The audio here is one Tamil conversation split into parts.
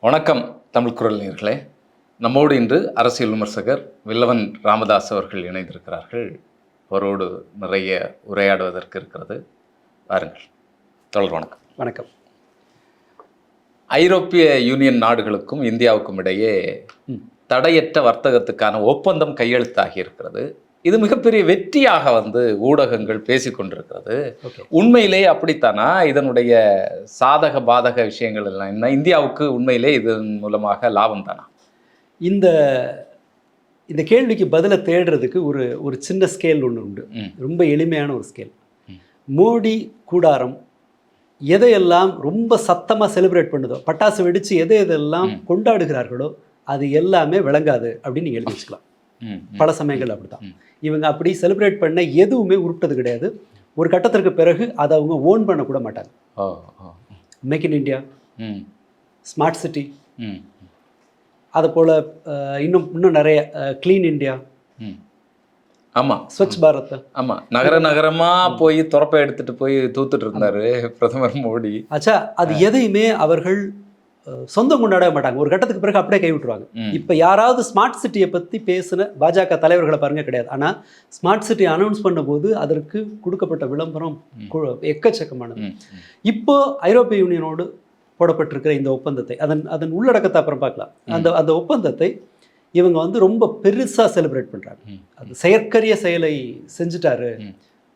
வணக்கம் தமிழ் குரல் நேர்களே. நம்மோடு இன்று அரசியல் விமர்சகர் வில்லவன் ராமதாஸ் அவர்கள் இணைந்திருக்கிறார்கள். அவரோடு நிறைய உரையாடுவதற்கு இருக்கிறது. வாருங்கள் தொடர் வணக்கம். வணக்கம். ஐரோப்பிய யூனியன் நாடுகளுக்கும் இந்தியாவுக்கும் இடையே. தடையற்ற வர்த்தகத்துக்கான ஒப்பந்தம் கையெழுத்தாகி இருக்கிறது. இது மிகப்பெரிய வெற்றியாக வந்து ஊடகங்கள் பேசிக் கொண்டிருக்கிறது ஓகே உண்மையிலே அப்படித்தானா இதனுடைய சாதக பாதக விஷயங்கள் எல்லாம் என்ன இந்தியாவுக்கு உண்மையிலே இதன் மூலமாக லாபம் தானா இந்த இந்த கேள்விக்கு பதிலை தேடுறதுக்கு ஒரு ஒரு சின்ன ஸ்கேல் ஒன்று உண்டு. ரொம்ப எளிமையான ஒரு ஸ்கேல். மோடி கூடாரம் எதையெல்லாம் ரொம்ப சத்தமாக செலிப்ரேட் பண்ணுதோ பட்டாசு வெடித்து எதை எதெல்லாம். கொண்டாடுகிறார்களோ அது எல்லாமே விளங்காது அப்படின்னு நீங்கள் எழுதி வச்சுக்கலாம். பல சமயங்கள் அப்படிதான். இவங்க அப்படி செலிப்ரேட் பண்ண எதுவுமே உருட்டது கிடையாது. ஒரு கட்டத்திற்கு பிறகு அதை அவங்க ஓன் பண்ண கூட மாட்டாங்க. மேக் இன் ம். ஸ்மார்ட் சிட்டி ம் அதை போல் இன்னும் இன்னும் நிறைய க்ளீன் ம். ஆமாம் ஸ்வச் பாரத். ஆமாம் நகர நகரமா போய் துறப்பை எடுத்துட்டு போய் தூத்துட்டு இருந்தாரு பிரதமர் மோடி. ஆச்சா அது எதையுமே அவர்கள் சொந்தம் கொண்டாடவே மாட்டாங்க ஒரு கட்டத்துக்கு பிறகு அப்படியே கை விட்டுருவாங்க ம். இப்போ யாராவது ஸ்மார்ட் சிட்டியை பற்றி பேசின பாஜக தலைவர்களை பாருங்க கிடையாது ஆனால் ஸ்மார்ட் சிட்டி அனௌன்ஸ் பண்ணும்போது அதற்கு கொடுக்கப்பட்ட விளம்பரம் எக்கச்சக்கமானது. இப்போ ஐரோப்பிய யூனியனோடு போடப்பட்டிருக்கிற இந்த ஒப்பந்தத்தை அதன் அதன் உள்ளடக்கத்தை அப்புறம் பார்க்கலாம் அந்த அந்த ஒப்பந்தத்தை இவங்க வந்து ரொம்ப பெருசாக செலிப்ரேட் பண்ணுறாங்க. அது செயற்கரிய செயலை செஞ்சுட்டாரு.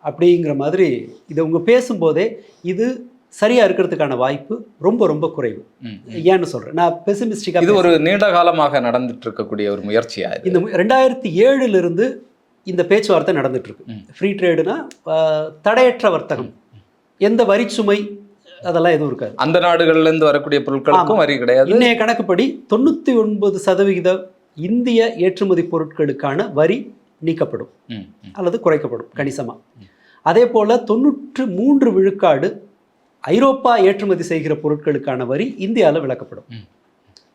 அப்படிங்கிற மாதிரி இதை உங்க பேசும்போதே இது சரியா இருக்கிறதுக்கான வாய்ப்பு ரொம்ப ரொம்ப குறைவு. ஏன்னு சொல்றேன். நான் பெசிமிஸ்டிக்கா இது ஒரு நீண்ட காலமாக நடந்துட்டு இருக்கக்கூடிய ஒரு முயற்சியா இது? இந்த ரெண்டாயிரத்தி ஏழுல இருந்து இந்த பேச்சுவார்த்தை நடந்துட்டு இருக்கு ம். ஃப்ரீ ட்ரேடுனா தடையற்ற வர்த்தகம். எந்த வரிச்சுமை அதெல்லாம் எதுவும் இருக்காது. அந்த நாடுகள்ல இருந்து வரக்கூடிய பொருட்களுக்கும் வரி கிடையாது. இன்னைய கணக்குப்படி தொண்ணூத்தி ஒன்பது சதவிகித இந்திய ஏற்றுமதி பொருட்களுக்கான வரி நீக்கப்படும். அல்லது குறைக்கப்படும் கணிசமா. அதே போல தொண்ணூற்று மூன்று விழுக்காடு ஐரோப்பா ஏற்றுமதி செய்கிற பொருட்களுக்கான வரி இந்தியாவில் விலக்கப்படும் ம்.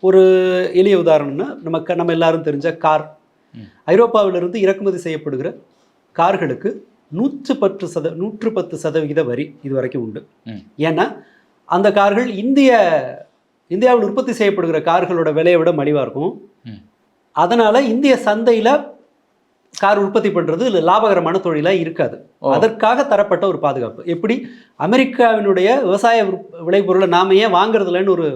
ஒரு எளிய உதாரணம்னா நமக்கு நம்ம எல்லாரும் தெரிஞ்ச கார். ஐரோப்பாவிலிருந்து இறக்குமதி செய்யப்படுகிற கார்களுக்கு நூற்று பத்து சத நூற்று பத்து சதவிகித வரி இது வரைக்கும் உண்டு. ஏன்னா அந்த கார்கள் இந்திய இந்தியாவில் உற்பத்தி செய்யப்படுகிற கார்களோட விலையை விட மலிவாக இருக்கும். அதனால இந்திய சந்தையில் கார் உற்பத்தி பண்ணுறது லாபகரமான தொழிலாக இருக்காது. அதற்காக தரப்பட்ட ஒரு பாதுகாப்பு எப்படி அமெரிக்காவினுடைய விவசாய விளைபொருளை நாம ஏன் வாங்குறதில்லன்னு ஒரு.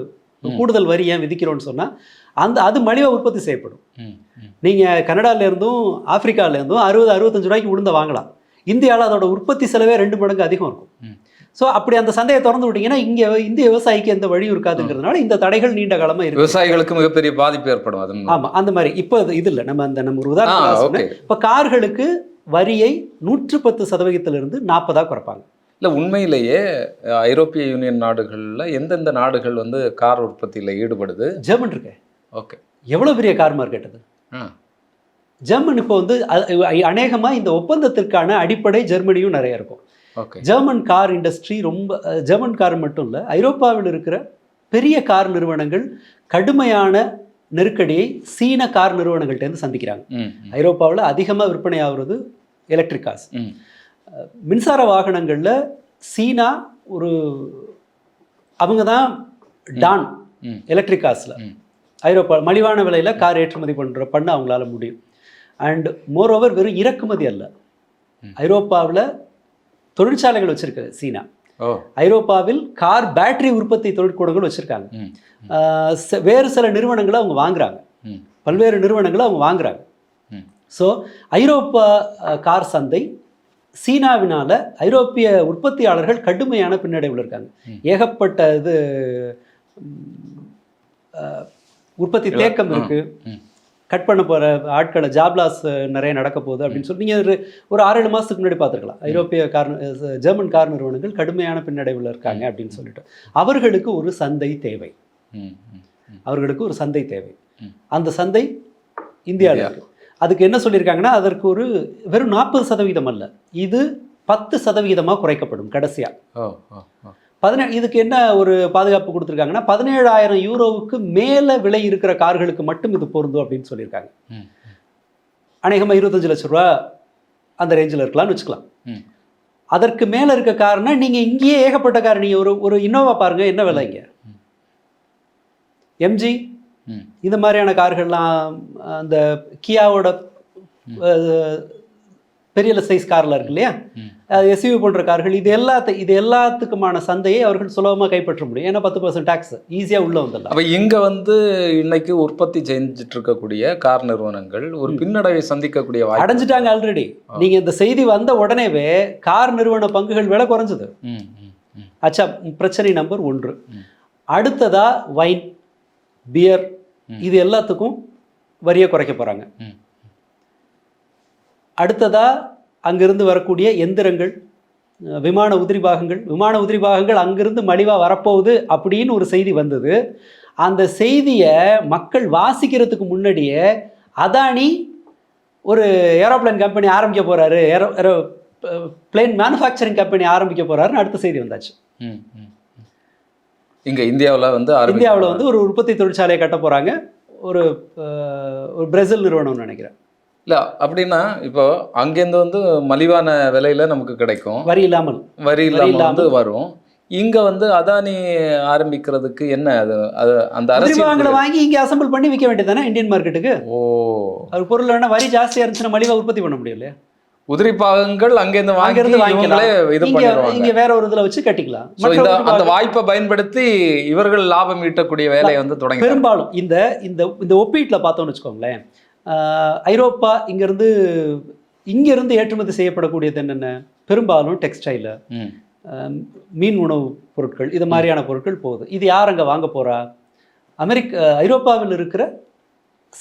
கூடுதல் வரி ஏன் விதிக்கிறோம்னு சொன்னால் அந்த அது மலிவாக உற்பத்தி செய்யப்படும். நீங்கள் கனடால இருந்தும் ஆப்பிரிக்கால இருந்தும் அறுபது அறுபத்தஞ்சு ரூபாய்க்கு உளுந்த வாங்கலாம் இந்தியாவில் அதோட உற்பத்தி செலவே ரெண்டு மடங்கு அதிகம் இருக்கும். ஸோ அப்படி அந்த சந்தையை திறந்து விட்டீங்கன்னா இங்கே இந்திய விவசாயிக்கு எந்த வழியும் இருக்காதுங்கிறதுனால இந்த தடைகள் நீண்ட காலமாக இருக்கு. விவசாயிகளுக்கு மிகப்பெரிய பாதிப்பு ஏற்படும் அது ஆமாம் அந்த மாதிரி. இப்போ இது- இல்லை. நம்ம அந்த நம்ம ஒரு உதாரணம் இப்போ கார்களுக்கு வரியை நூற்று பத்து சதவிகிதத்திலிருந்து நாற்பதாக குறைப்பாங்க. இல்ல உண்மையிலேயே ஐரோப்பிய யூனியன் நாடுகள்ல எந்தெந்த நாடுகள் வந்து கார் உற்பத்தியில ஈடுபடுது? ஜெர்மன் இருக்கு. ஓகே. எவ்வளோ பெரிய கார் மார்க்கெட் அது? ஜெர்மன் இப்போ வந்து அநேகமாக இந்த ஒப்பந்தத்திற்கான அடிப்படை ஜெர்மனியும் நிறைய இருக்கும். ஜெர்மன் கார் இண்டஸ்ட்ரி ரொம்ப ஜெர்மன் கார் மட்டும் இல்லை ஐரோப்பாவில் இருக்கிற பெரிய கார் நிறுவனங்கள் கடுமையான நெருக்கடியை சீன கார் நிறுவனங்கள்ட்டேருந்து சந்திக்கிறாங்க. ஐரோப்பாவில் அதிகமாக விற்பனை ஆகுறது எலக்ட்ரிக் கார்ஸ் மின்சார வாகனங்களில் சீனா ஒரு அவங்க தான் டான் எலக்ட்ரிக் கார்ஸில் ஐரோப்பா மலிவான விலையில் கார் ஏற்றுமதி பண்ணுற பண்ண அவங்களால முடியும். அண்ட் மோரோவர் வெறும் இறக்குமதி அல்ல. ஐரோப்பாவில் தொழிற்சாலைகள் வச்சிருக்கு சீனா. ஐரோப்பாவில் கார் பேட்டரி உற்பத்தி தொழிற்கூடங்கள் வச்சுருக்காங்க. வேறு சில நிறுவனங்களை அவங்க வாங்குறாங்க. பல்வேறு நிறுவனங்களை அவங்க வாங்குறாங்க. ஸோ ஐரோப்பா கார் சந்தை சீனாவினால ஐரோப்பிய உற்பத்தியாளர்கள் கடுமையான பின்னடைவில் இருக்காங்க. ஏகப்பட்ட இது உற்பத்தி தேக்கம் இருக்கு. ம். கட் பண்ண போகிற ஆட்களை ஜாப்லாஸ் நிறைய நடக்க போகுது அப்படின்னு சொல்லி நீங்கள் ஒரு ஒரு ஆறு ஏழு மாதத்துக்கு முன்னாடி பார்த்துருக்கலாம். ஐரோப்பிய கார் ஜெர்மன் கார் நிறுவனங்கள் கடுமையான பின்னடைவில் இருக்காங்க அப்படின்னு சொல்லிட்டு. அவர்களுக்கு ஒரு சந்தை தேவை. அவர்களுக்கு ஒரு சந்தை தேவை. அந்த சந்தை இந்தியாவில் இந்தியா. இருக்கு. அதுக்கு என்ன சொல்லியிருக்காங்கன்னா அதற்கு ஒரு வெறும் நாற்பது சதவீதம் அல்ல. இது பத்து சதவீதமாக குறைக்கப்படும் கடைசியாக பதினேழு இதுக்கு என்ன ஒரு பாதுகாப்பு கொடுத்துருக்காங்கன்னா பதினேழாயிரம் யூரோவுக்கு மேலே விலை இருக்கிற கார்களுக்கு மட்டும் இது பொருந்தும் அப்படின்னு சொல்லியிருக்காங்க. அநேகமாக இருபத்தஞ்சு லட்ச ரூபா அந்த ரேஞ்சில் இருக்கலாம்னு வச்சுக்கலாம். அதற்கு மேலே இருக்க கார்னா நீங்கள் இங்கேயே ஏகப்பட்ட கார் நீங்கள் ஒரு ஒரு இன்னோவா பாருங்கள் என்ன விலை இங்கே? எம்ஜி. இந்த மாதிரியான கார்கள்லாம் அந்த கியாவோட பெரிய சைஸ் கார்லாம் இருக்கு இல்லையா. எஸ்யூவி போன்ற கார்கள் இது எல்லாத்த இது எல்லாத்துக்குமான சந்தையை அவர்கள் சுலபமாக கைப்பற்ற முடியும். ஏன்னா பத்து பர்சன்ட் டேக்ஸ் ஈஸியாக உள்ள வந்துடலாம். அப்ப இங்க வந்து இன்னைக்கு உற்பத்தி செஞ்சுட்டு இருக்கக்கூடிய கார் நிறுவனங்கள் ஒரு பின்னடைவை சந்திக்கக்கூடிய அடைஞ்சிட்டாங்க ஆல்ரெடி நீங்க இந்த செய்தி வந்த உடனேவே கார் நிறுவன பங்குகள் விலை குறைஞ்சது. அச்சா பிரச்சனை நம்பர் ஒன்று. அடுத்ததா வைன் பியர். இது எல்லாத்துக்கும் வரியை குறைக்க போறாங்க. ம். அடுத்ததா அங்கிருந்து வரக்கூடிய எந்திரங்கள் விமான உதிரி பாகங்கள் விமான உதிரி பாகங்கள் அங்கிருந்து மலிவா வரப்போகுது அப்படின்னு ஒரு செய்தி வந்தது. அந்த செய்தியை மக்கள் வாசிக்கிறதுக்கு முன்னாடியே அதானி ஒரு ஏரோப்ளேன் கம்பெனி ஆரம்பிக்க போறாரு. Aero aeroplane manufacturing company ஆரம்பிக்க போறாருன்னு அடுத்த செய்தி வந்தாச்சு. இங்க இந்தியாவுல வந்து இந்தியாவில் வந்து ஒரு உற்பத்தி தொழிற்சாலையை கட்ட போறாங்க. ஒரு ஒரு பிரேசில் நிறுவனம்னு நினைக்கிறேன். இல்ல அப்படின்னா இப்போ அங்கேருந்து வந்து மலிவான விலையில நமக்கு கிடைக்கும். வரி இல்லாமல். வரி வரி இல்லாம வந்து. வரும். இங்க வந்து அதானி ஆரம்பிக்கிறதுக்கு என்ன அது? அது அந்த பாகங்களை அரசியல் வாங்கி இங்கே அசம்பிள் பண்ணி விற்க வேண்டியதானே இந்தியன் மார்க்கெட்டுக்கு ஓ. அது பொருள் வேணா வரி ஜாஸ்தியா இருந்துச்சுன்னா மலிவா உற்பத்தி பண்ண முடியும் இல்லையா? உதிரி பாகங்கள் அங்கேருந்து வாங்கி அங்கிருந்து வாங்கிக்கலாம். இவங்களே இது பண்ணிடுவாங்க. இங்க வேற ஒரு இதுல வச்சு கட்டிக்கலாம். இந்த அந்த வாய்ப்பை பயன்படுத்தி இவர்கள் லாபம் ஈட்டக்கூடிய வேலையை வந்து தொடங்கி பெரும்பாலும் இந்த இந்த இந்த ஒப்பீட்டில் பார்த்தோம்னு வச்சுக்கோங்களேன். ஐரோப்பா இங்கேருந்து இங்கேருந்து ஏற்றுமதி செய்யப்படக்கூடியது என்னென்ன? பெரும்பாலும் டெக்ஸ்டைலு மீன் உணவு பொருட்கள் இது மாதிரியான பொருட்கள் போகுது. இது யார் அங்கே வாங்க போறா? அமெரிக்க ஐரோப்பாவில் இருக்கிற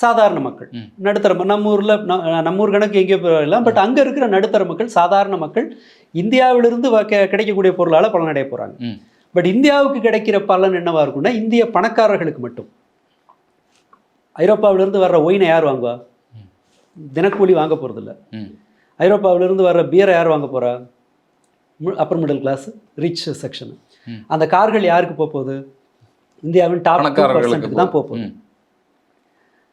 சாதாரண மக்கள். நடுத்தர நம்ம ஊரில் நம்ம ஊர் கணக்கு எங்கேயோ போயிடலாம் பட் அங்கே இருக்கிற நடுத்தர மக்கள் சாதாரண மக்கள் இந்தியாவிலிருந்து கிடைக்கக்கூடிய பொருளால் பலனடைய போகிறாங்க. பட் இந்தியாவுக்கு கிடைக்கிற பலன் என்னவா இருக்கும்னா இந்திய பணக்காரர்களுக்கு மட்டும். ஐரோப்பாவிலிருந்து வர்ற ஒயினை யார் வாங்குவா? தினக்கூலி வாங்க போகிறதில்ல. ஐரோப்பாவிலிருந்து வர்ற பியரை யார் வாங்க போகிறா upper middle class rich section. அந்த கார்கள் யாருக்கு போக போகுது? இந்தியாவின் டாப் பணக்காரர்களுக்கு தான் போக போகுது.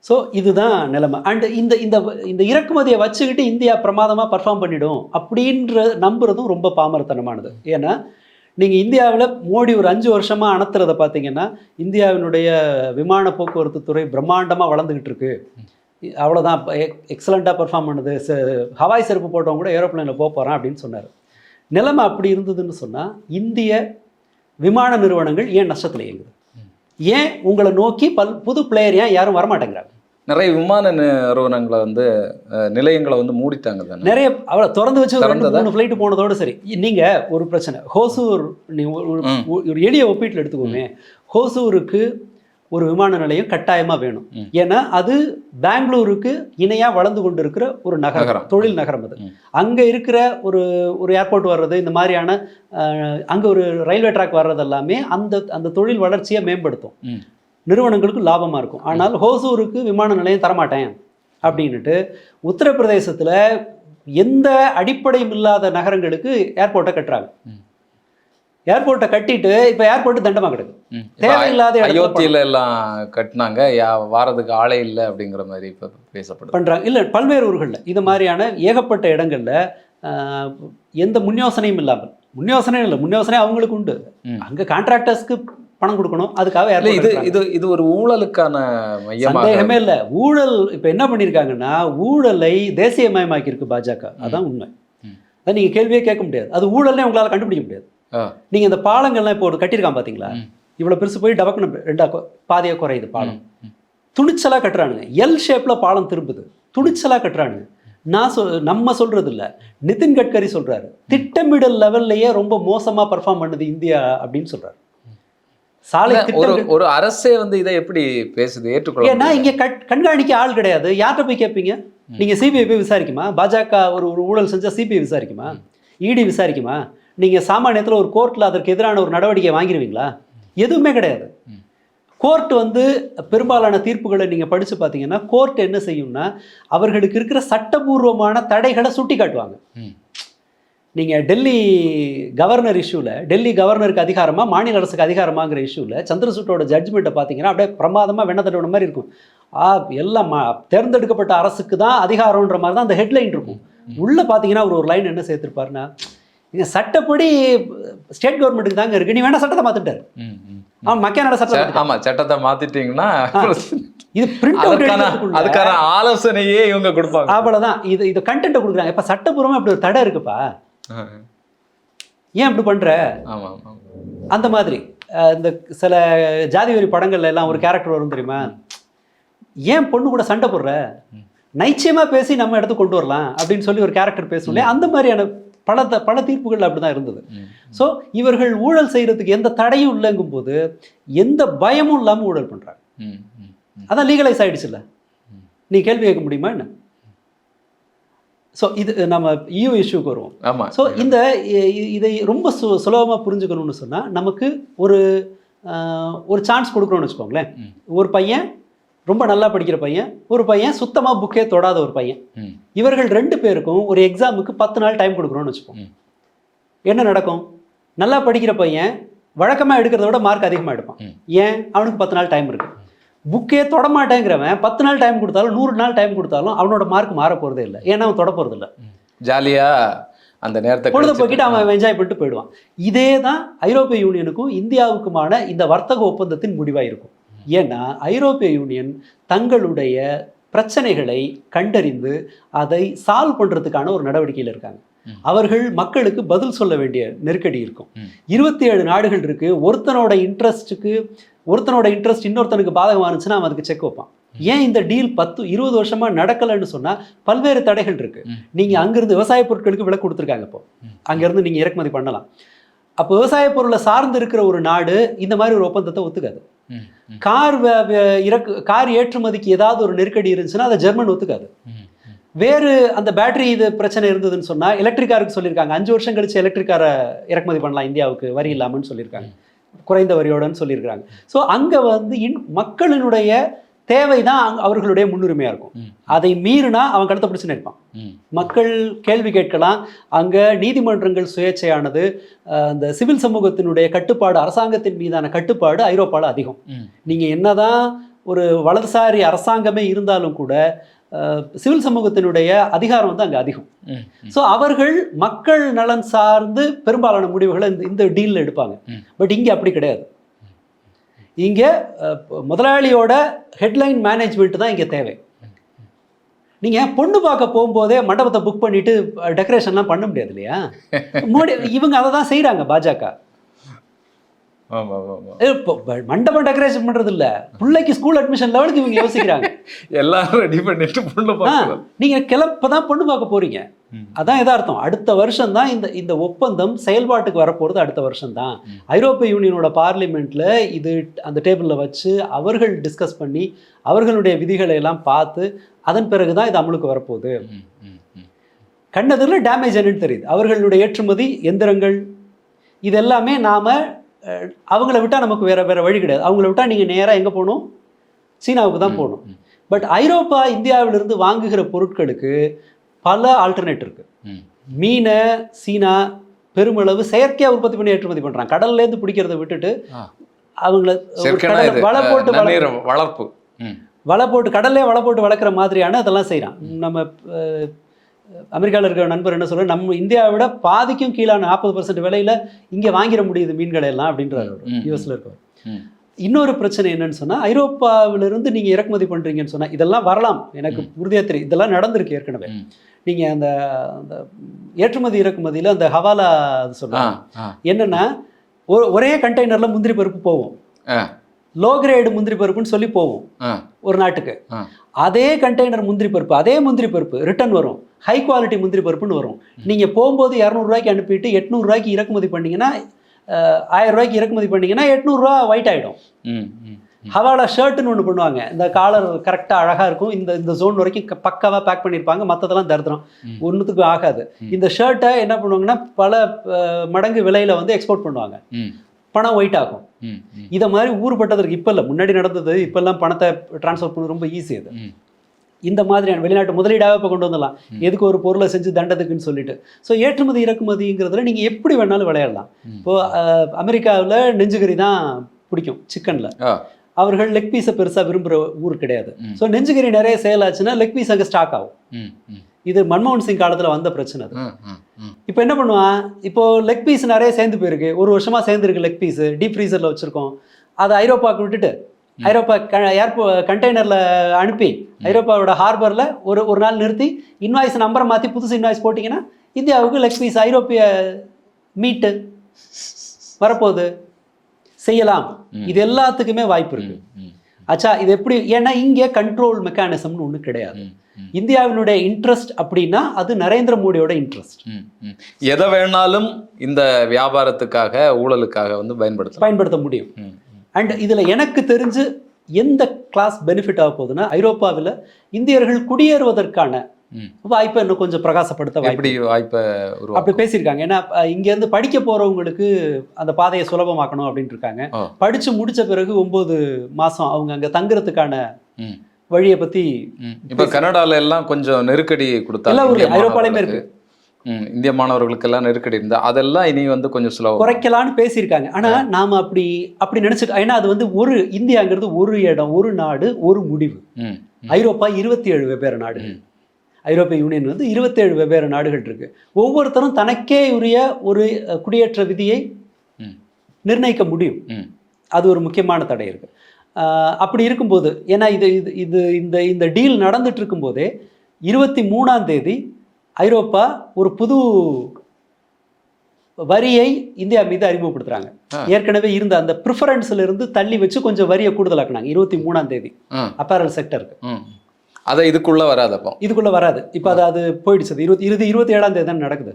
ஸோ இதுதான் நிலைமை. அண்ட் இந்த இந்த இந்த இறக்குமதியை வச்சுக்கிட்டு இந்தியா பிரமாதமாக பர்ஃபார்ம் பண்ணிடும் அப்படின்ற நம்புறதும் ரொம்ப பாமரத்தனமானது. ஏன்னா நீங்கள் இந்தியாவில் மோடி ஒரு அஞ்சு வருஷமாக அணத்துறத பார்த்தீங்கன்னா இந்தியாவினுடைய விமான போக்குவரத்து துறை பிரம்மாண்டமாக வளர்ந்துக்கிட்டு இருக்கு. அவ்வளோதான் எக்ஸலண்ட்டாக பெர்ஃபார்ம் பண்ணுது. ச ஹவாய் செருப்பு போட்டவங்க கூட ஏரோப்ளேனில் போக போகிறான் அப்படின்னு சொன்னார். நிலைமை அப்படி இருந்ததுன்னு சொன்னால் இந்திய விமான நிறுவனங்கள் ஏன் நஷ்டத்தில் இயங்குது? ஏன் உங்களை நோக்கி பல் புது பிளேயர் ஏன் யாரும் வரமாட்டேங்கிறாங்க? நிறைய விமான நிறுவனங்களை வந்து நிலையங்களை வந்து மூடிட்டாங்க தானே நிறைய அவ்வளோ திறந்து வச்சு ஒரு ரெண்டு? மூணு ஃப்ளைட்டு போனதோட சரி நீங்க ஒரு பிரச்சனை ஹோசூர் ஒரு- எளிய ஒப்பீட்டில் எடுத்துக்கோமே ஹோசூருக்கு ஒரு விமான நிலையம் கட்டாயமா வேணும். ஏன்னா அது பெங்களூருக்கு இணையா வளர்ந்து கொண்டு இருக்கிற ஒரு நகரம். தொழில் நகரம் அது. அங்க இருக்கிற ஒரு ஒரு ஏர்போர்ட் வர்றது இந்த மாதிரியான அங்க ஒரு ரயில்வே ட்ராக் வர்றது எல்லாமே அந்த அந்த தொழில் வளர்ச்சியை மேம்படுத்தும். நிறுவனங்களுக்கு லாபமா இருக்கும். ஆனால் ஹோசூருக்கு விமான நிலையம் தரமாட்டேன் அப்படின்னுட்டு உத்தரப்பிரதேசத்துல எந்த அடிப்படையும் இல்லாத நகரங்களுக்கு ஏர்போர்ட்டை கட்டுறாங்க. ஏர்போர்ட்டை கட்டிட்டு இப்போ ஏர்போர்ட் தண்டமா கிடக்கு. தேவையில்லாத அயோத்தியில எல்லாம் கட்டினாங்க. வாரதுக்கு ஆளே இல்லை அப்படிங்கிற மாதிரி இப்ப பேசப்படுது. பண்றாங்க. இல்ல பல்வேறு ஊர்களில். இது மாதிரியான ஏகப்பட்ட இடங்கள்ல எந்த முன்யோசனையும் இல்லாமல். முன்யோசனையும் இல்லை. முன்யோசனை அவங்களுக்கு உண்டு. அங்க கான்ட்ராக்டர்ஸ்க்கு பணம் கொடுக்கணும். அதுக்காக இது. இது இது ஒரு ஊழலுக்கான சந்தேகமே இல்ல. ஊழல் இப்ப என்ன பண்ணிருக்காங்கன்னா ஊழலை தேசியமயமாக்கி இருக்கு பாஜக அதான் உண்மை. ம். அதை நீங்க கேள்வியே கேட்க முடியாது. அது ஊழல்னே உங்களால கண்டுபிடிக்க முடியாது. ஆ. நீங்க இந்த பாலங்கள்லாம் இப்போ ஒரு கட்டியிருக்கான் பாத்தீங்களா? ம். இவ்வளவு பெருசு போய் டபக்குன்னு ரெண்டா கொ- பாதியா குறையுது பாலம். ம். துணிச்சலா கட்டுறானுங்க. எல் ஷேப்ல பாலம் திரும்புது. துணிச்சலா கட்டுறானுங்க. நான் சொல் நம்ம சொல்றது இல்ல. நிதின் கட்கரி சொல்றாரு. திட்டமிடல் லெவல்லையே ரொம்ப மோசமா பெர்ஃபார்ம் பண்ணுது இந்தியா அப்படின்னு சொல்றாரு. சாலை ஒரு ஒரு அரசே வந்து இதை எப்படி பேசுது ஏற்றுக்கொள்ள ஏன்னா. இங்க கண்காணிக்க ஆள் கிடையாது. யார்கிட்ட போய் கேட்பீங்க? நீங்க சிபிஐ போய் விசாரிக்குமா? பாஜக ஒரு ஒரு ஊழல் செஞ்சா சிபிஐ விசாரிக்குமா? இடி விசாரிக்குமா? நீங்க சாமானியத்துல ஒரு கோர்ட்ல அதற்கு எதிரான ஒரு நடவடிக்கை வாங்கிடுவீங்களா எதுவுமே கிடையாது. கோர்ட் வந்து பெரும்பாலான தீர்ப்புகளை நீங்க படிச்சு பார்த்தீங்கன்னா கோர்ட் என்ன செய்யும்னா அவர்களுக்கு இருக்கிற சட்டபூர்வமான தடைகளை சுட்டி காட்டுவாங்க ம். நீங்க டெல்லி கவர்னர் இஷ்யூல டெல்லி கவர்னருக்கு அதிகாரமா மாநில அரசுக்கு அதிகாரமாங்கிற இஷ்யூல சந்திரசூட்டோட ஜட்ஜ்மெண்ட்டை பார்த்தீங்கன்னா அப்படியே பிரமாதமா வெண்ணத்தடவை மாதிரி இருக்கும். ஆ எல்லாம் தேர்ந்தெடுக்கப்பட்ட அரசுக்கு தான் அதிகாரம்ன்ற மாதிரி தான் அந்த ஹெட்லைன் இருக்கும். உள்ள பார்த்தீங்கன்னா அவர் ஒரு லைன் என்ன சேர்த்திருப்பாருன்னா இங்க சட்டப்படி ஸ்டேட் கவர்மெண்ட்டுக்கு தாங்க இருக்கு. நீ வேணா சட்டத்தை மாத்திட்டாரு ம், ம். அவன் மக்கியான சட்டம் ச- ஆமா சட்டத்தை மாத்திட்டீங்கன்னா இது பிரிண்ட் அவுட் அதுக்கான ஆலோசனையே இவங்க கொடுப்பாங்க. அவ்வளவுதான். இது இது கண்டென்ட் கொடுக்குறாங்க. இப்ப சட்டப்பூர்வமா இப்படி ஒரு தடை இருக்குப்பா. ஏன் இப்படி ஆமா அந்த மாதிரி. இந்த சில ஜாதி வெறி படங்கள்ல எல்லாம் ஒரு கேரக்டர் வரும் தெரியுமா? ஏன் பொண்ணு கூட சண்டை போடுற? நைச்சியமா பேசி நம்ம இடத்துக்கு கொண்டு வரலாம் அப்படின்னு சொல்லி ஒரு கேரக்டர் பேசணும் அந்த மாதிரியான பல த- பல தீர்ப்புகள் அப்படிதான் இருந்தது. ஸோ இவர்கள் ஊழல் செய்யறதுக்கு எந்த தடையும் இல்லைங்கும் போது எந்த பயமும் இல்லாம ஊழல் ம். அதான் லீகலைஸ் ஆயிடுச்சுல்ல. நீ கேள்வி கேட்க முடியுமா என்ன? ஸோ இது நம்ம இயூ இஷ்யூக்கு வருவோம். ஆமா. ஸோ இந்த இதை ரொம்ப சு சுலபமாக புரிஞ்சுக்கணும்னு சொன்னால் நமக்கு ஒரு ஒரு சான்ஸ் கொடுக்குறோம்னு வச்சுக்கோங்களேன். ஒரு பையன் ரொம்ப நல்லா படிக்கிற பையன் ஒரு பையன் சுத்தமாக புக்கே தொடாத ஒரு பையன். இவர்கள் ரெண்டு பேருக்கும் ஒரு எக்ஸாமுக்கு பத்து நாள் டைம் கொடுக்குறோம்னு வச்சுப்போம் ம். என்ன நடக்கும்? நல்லா படிக்கிற பையன் வழக்கமாக எடுக்கிறத விட மார்க் அதிகமாக எடுப்பான். ஏன்? அவனுக்கு பத்து நாள் டைம் இருக்கு. புக்கே தொடமாட்டேங்கிறவன் பத்து நாள் டைம் கொடுத்தாலும் நூறு நாள் டைம் கொடுத்தாலும் அவனோட மார்க் மாற போகிறதே இல்லை. ஏன்னா அவன் தொட போகிறது இல்லை ஜாலியா அந்த நேரத்தை பொழுது போக்கிட்டு அவன் என்ஜாய் பண்ணிட்டு போயிடுவான். இதே தான் ஐரோப்பிய யூனியனுக்கும் இந்தியாவுக்குமான இந்த வர்த்தக ஒப்பந்தத்தின் முடிவாக இருக்கும். ஏன்னா ஐரோப்பிய யூனியன் தங்களுடைய பிரச்சனைகளை கண்டறிந்து அதை சால்வ் பண்றதுக்கான ஒரு நடவடிக்கையில் இருக்காங்க. அவர்கள் மக்களுக்கு பதில் சொல்ல வேண்டிய நெருக்கடி இருக்கும். இருபத்தி ஏழு நாடுகள் இருக்கு. ஒருத்தனோட இன்ட்ரெஸ்ட்டுக்கு ஒருத்தனோட இன்ட்ரெஸ்ட் இன்னொருத்தனுக்கு பாதகமாக இருந்துச்சுன்னா அவன் அதுக்கு செக் வைப்பான். ஏன் இந்த டீல் பத்து இருபது வருஷமா நடக்கலைன்னு சொன்னா பல்வேறு தடைகள் இருக்கு. நீங்க அங்கிருந்து விவசாய பொருட்களுக்கு விலை கொடுத்துருக்காங்க இப்போ. அங்கிருந்து நீங்க இறக்குமதி பண்ணலாம். அப்போ விவசாய பொருளை சார்ந்து இருக்கிற ஒரு நாடு இந்த மாதிரி ஒரு ஒப்பந்தத்தை ஒத்துக்காது. கார் இறக்கு கார் ஏற்றுமதிக்கு ஏதாவது ஒரு நெருக்கடி இருந்துச்சுன்னா அதை ஜெர்மன் ஒத்துக்காது. வேறு அந்த பேட்டரி இது பிரச்சனை இருந்ததுன்னு சொன்னா எலக்ட்ரிக் காருக்கு சொல்லியிருக்காங்க. அஞ்சு வருஷம் கழிச்சு எலக்ட்ரிக் காரை இறக்குமதி பண்ணலாம். இந்தியாவுக்கு வரி இல்லாமன்னு சொல்லியிருக்காங்க. குறைந்த வரியோடன்னு சொல்லியிருக்காங்க ஸோ அங்க வந்து இன் மக்களினுடைய தேவை தான் அவர்களுடைய முன்னுரிமையா இருக்கும். அதை மீறினா அவன் கழுத்தை பிடிச்சு நிற்பான். மக்கள் கேள்வி கேட்கலாம் அங்க நீதிமன்றங்கள் சுயேட்சையானது அந்த சிவில் சமூகத்தினுடைய கட்டுப்பாடு அரசாங்கத்தின் மீதான கட்டுப்பாடு ஐரோப்பால அதிகம் ம். நீங்க என்னதான் ஒரு வலதுசாரி அரசாங்கமே இருந்தாலும் கூட சிவில் சமூகத்தினுடைய அதிகாரம் வந்து அங்க அதிகம். ஸோ அவர்கள் மக்கள் நலன் சார்ந்து பெரும்பாலான முடிவுகளை இந்த இந்த டீலில் எடுப்பாங்க. பட் இங்கே அப்படி கிடையாது. இங்கே முதலாளியோட ஹெட்லைன் மேனேஜ்மெண்ட் தான் இங்கே தேவை. நீங்கள் பொண்ணு பார்க்க போகும்போதே மண்டபத்தை புக் பண்ணிட்டு டெக்கரேஷன்லாம் பண்ண முடியாது இல்லையா? மோடி இவங்க அதை தான் செய்கிறாங்க பாஜக. மண்டபம் டெக்கரேஷன் பண்ணுறது இல்லை பிள்ளைக்கு ஸ்கூல் அட்மிஷன் லெவலுக்கு இவங்க யோசிக்கிறாங்க. எல்லாரும் ரெடி பண்ணிட்டு பொண்ணு நீங்க கிளப்ப தான் பொண்ணு பார்க்க போறீங்க. அதான் எதார்த்தம் அடுத்த வருஷம் தான் இந்த இந்த ஒப்பந்தம் செயல்பாட்டுக்கு வரப்போறது அடுத்த வருஷம் தான். ஐரோப்பிய யூனியனோட பார்லிமெண்ட்ல இது அந்த டேபிள்ல வச்சு அவர்கள் டிஸ்கஸ் பண்ணி அவர்களுடைய விதிகளை எல்லாம் பார்த்து அதன் பிறகு தான் இது அமலுக்கு வரப்போகுது. கண்டதில் டேமேஜ் என்னன்னு தெரியுது. அவர்களுடைய ஏற்றுமதி எந்திரங்கள் இது எல்லாமே நாம அவங்கள விட்டா நமக்கு வேற வேற வழி கிடையாது அவங்கள விட்டா நீங்க நேரா எங்க போகணும் சீனாவுக்கு தான் போகணும். பட் ஐரோப்பா இந்தியாவிலிருந்து வாங்குகிற பொருட்களுக்கு பல ஆல்டர்னேட் இருக்கு ம். மீனை சீனா பெருமளவு செயற்கையா உற்பத்தி பண்ணி ஏற்றுமதி பண்றாங்க கடல்ல இருந்து பிடிக்கிறத விட்டுட்டு. அவங்கள வலை போட்டு வளர்ப்பு. வலை போட்டு கடல்லே வலை போட்டு வளர்க்குற மாதிரியான அதெல்லாம் செய்கிறான் நம்ம அமெரிக்காவில் இருக்கிற நண்பர் என்ன சொல்ற நம்ம இந்தியாவை விட பாதிக்கும் கீழான நாற்பது பர்சன்ட் விலையில இங்கே வாங்கிட முடியுது மீன்களை எல்லாம் அப்படின்றாரு அவர். யூஎஸ்ல இருக்கவர். இன்னொரு பிரச்சனை என்னன்னு சொன்னா ஐரோப்பாவிலிருந்து நீங்க இறக்குமதி பண்றீங்கன்னு சொன்னா இதெல்லாம் வரலாம். எனக்கு உறுதியா தெரியும். இதெல்லாம் நடந்திருக்கு ஏற்கனவே. ம். நீங்க அந்த அந்த ஏற்றுமதி இறக்குமதியில அந்த ஹவாலா ஆ என்னன்னா ஒரே கண்டெய்னர்ல முந்திரி பருப்பு போகும். ஆ. லோ கிரேடு முந்திரி பருப்புன்னு சொல்லி போகும். ஆ. ஒரு நாட்டுக்கு. அதே கண்டெய்னர் முந்திரி பருப்பு அதே முந்திரி பருப்பு ரிட்டர்ன் வரும். ஹை குவாலிட்டி முந்திரி பருப்புன்னு வரும். நீங்க போகும்போது இரநூறுவாய்க்கு அனுப்பிட்டு எட்நூறுரூவாய்க்கு இறக்குமதி பண்ணீங்கன்னா ஆயிரம் ரூபாய்க்கு இறக்குமதி பண்ணீங்கன்னா எட்நூறுரூவா ஒயிட் ஆயிடும். ம் ம் ஹவாலா ஷர்ட்னு ஒன்று பண்ணுவாங்க. இந்த காலர் கரெக்டாக அழகாக இருக்கும். இந்த இந்த ஜோன் வரைக்கும் க- பக்காவா பேக் பண்ணியிருப்பாங்க. மற்றதெல்லாம் தருத்திரம். ம். ஒன்றுத்துக்கு ஆகாது. இந்த ஷர்ட்டை என்ன பண்ணுவாங்கன்னா பல மடங்கு விலையில வந்து எக்ஸ்போர்ட் பண்ணுவாங்க. பணம் ஒயிட் ஆகும். இதை மாதிரி ஊறுபட்டதற்கு இப்போ இல்லை முன்னாடி நடந்தது இப்போல்லாம் பணத்தை ட்ரான்ஸ்ஃபர் பண்ண ரொம்ப ஈஸி அது. இந்த மாதிரியான வெளிநாட்டு முதலீடாக இப்போ கொண்டு வந்துடலாம். எதுக்கு ஒரு பொருளை செஞ்சு தண்டத்துக்குன்னு சொல்லிட்டு. ஸோ ஏற்றுமதி இறக்குமதிங்கிறதுல நீங்கள் எப்படி வேணாலும் விளையாடலாம். இப்போ அமெரிக்காவில் நெஞ்சுகறி தான் பிடிக்கும் சிக்கனில். அவர்கள் லெக் பீஸை பெருசாக விரும்புகிற ஊர் கிடையாது. ஸோ நெஞ்சுகறி நிறைய சேல் ஆச்சுன்னா லெக் பீஸ் அங்கே ஸ்டாக் ஆகும். இது மன்மோகன் சிங் காலத்துல வந்த பிரச்சனை. இப்போ என்ன பண்ணுவான்? இப்போ லெக் பீஸ் நிறைய சேர்ந்து போயிருக்கு. ஒரு வருஷமா சேர்ந்துருக்கு லெக் பீஸ் டீப் ஃப்ரீசர்ல வச்சிருக்கோம். அதை ஐரோப்பாவுக்கு விட்டுட்டு ஐரோப்பா ஏர்போ கண்டெய்னர்ல அனுப்பி ஐரோப்பாவோட ஹார்பர்ல ஒரு ஒரு நாள் நிறுத்தி இன்வாய்ஸ் நம்பரை மாத்தி புதுசு இன்வாய்ஸ் போட்டிங்கன்னா இந்தியாவுக்கு லெக் பீஸ் ஐரோப்பிய மீட்டு வரப்போகுது. செய்யலாம். இது எல்லாத்துக்குமே வாய்ப்பு இருக்கு. அச்சா இது எப்படி ஏன்னா இங்கே கண்ட்ரோல் மெக்கானிசம்னு ஒண்ணு கிடையாது. இந்தியாவினுடைய இன்ட்ரெஸ்ட் அப்படின்னா அது நரேந்திர மோடியோட இன்ட்ரெஸ்ட். எதை வேணாலும் இந்த வியாபாரத்துக்காக ஊழலுக்காக வந்து பயன்படுத்தலாம். பயன்படுத்த முடியும். அண்ட் இதில் எனக்கு தெரிஞ்சு எந்த கிளாஸ் பெனிஃபிட் ஆக போகுதுன்னா ஐரோப்பாவில் இந்தியர்கள் குடியேறுவதற்கான. வாய்ப்பை இன்னும் கொஞ்சம் பிரகாசப்படுத்த வாய்ப்பு வாய்ப்பை அப்படி பேசியிருக்காங்க. ஏன்னா அஹ், இங்கேருந்து படிக்க போறவங்களுக்கு அந்த பாதையை சுலபமாக்கணும் அப்படின்ட்டு இருக்காங்க. படிச்சு முடிச்ச பிறகு ஒன்பது மாசம் அவங்க அங்க தங்குறதுக்கான வழியை பத்தி. இப்ப கனடால எல்லாம் கொஞ்சம் நெருக்கடி கொடுத்தாங்க. எல்லா ஊர்லயும், இந்திய ஐரோப்பாலையுமே. ம், இந்திய மாணவர்களுக்கு எல்லாம் நெருக்கடி இருந்தா அதெல்லாம் இனி வந்து கொஞ்சம் சுலபம். குறைக்கலான்னு பேசியிருக்காங்க. ஆனா நாம அப்படி அப்படி நினைச்சுக்க ஏன்னா அது வந்து ஒரு இந்தியாங்கிறது ஒரு இடம் ஒரு நாடு ஒரு முடிவு. ஐரோப்பா இருபத்தி ஏழு வெவ்வேறு ம். ஐரோப்பிய யூனியன் வந்து இருபத்தேழு வெவ்வேறு நாடுகள் இருக்கு. ஒவ்வொருத்தரும் தனக்கே உரிய ஒரு குடியேற்ற விதியை நிர்ணயிக்க முடியும். அது ஒரு முக்கியமான தடை இருக்கு. அப்படி இருக்கும்போது ஏன்னா இது இது இது இந்த இந்த டீல் நடந்துட்டு இருக்கும்போதே இருபத்தி மூணாம் தேதி ஐரோப்பா ஒரு புது வரியை இந்தியா மீது அறிமுகப்படுத்துறாங்க. ஏற்கனவே இருந்த அந்த ப்ரிஃபரன்ஸ்ல இருந்து தள்ளி வச்சு கொஞ்சம் வரியை கூடுதலாக்குனாங்க. இருபத்தி மூணாம் தேதி அப்பேரல் செக்டருக்கு. அத இதுக்குள்ள வராது அப்போ. இதுக்குள்ள வராது. இப்போ அது அது போயிடுச்சு. அது இருபத்தி இருபது இருபத்தி ஏழாம் தேதி தான் நடக்குது.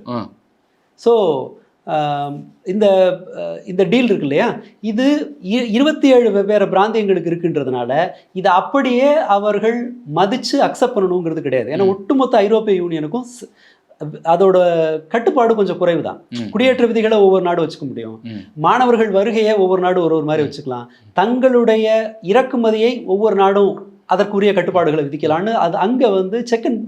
ஸோ இந்த இந்த டீல் இருக்கு இல்லையா? இது இருபத்தி ஏழு வெவ்வேறு பிராந்தியங்களுக்கு இருக்குன்றதுனால இதை அப்படியே அவர்கள் மதிச்சு அக்செப்ட் பண்ணணுங்கிறது கிடையாது. ஏன்னா ஒட்டுமொத்த ஐரோப்பிய யூனியனுக்கும் அதோட கட்டுப்பாடு கொஞ்சம் குறைவு தான். குடியேற்ற விதிகளை ஒவ்வொரு நாடு வச்சுக்க முடியும். மாணவர்கள் வருகையை ஒவ்வொரு நாடு ஒரு ஒரு மாதிரி வச்சுக்கலாம். தங்களுடைய இறக்குமதியை ஒவ்வொரு நாடும் அதற்குரிய கட்டுப்பாடுகளை விதிக்கலாம்னு அது அங்கே வந்து செகண்ட்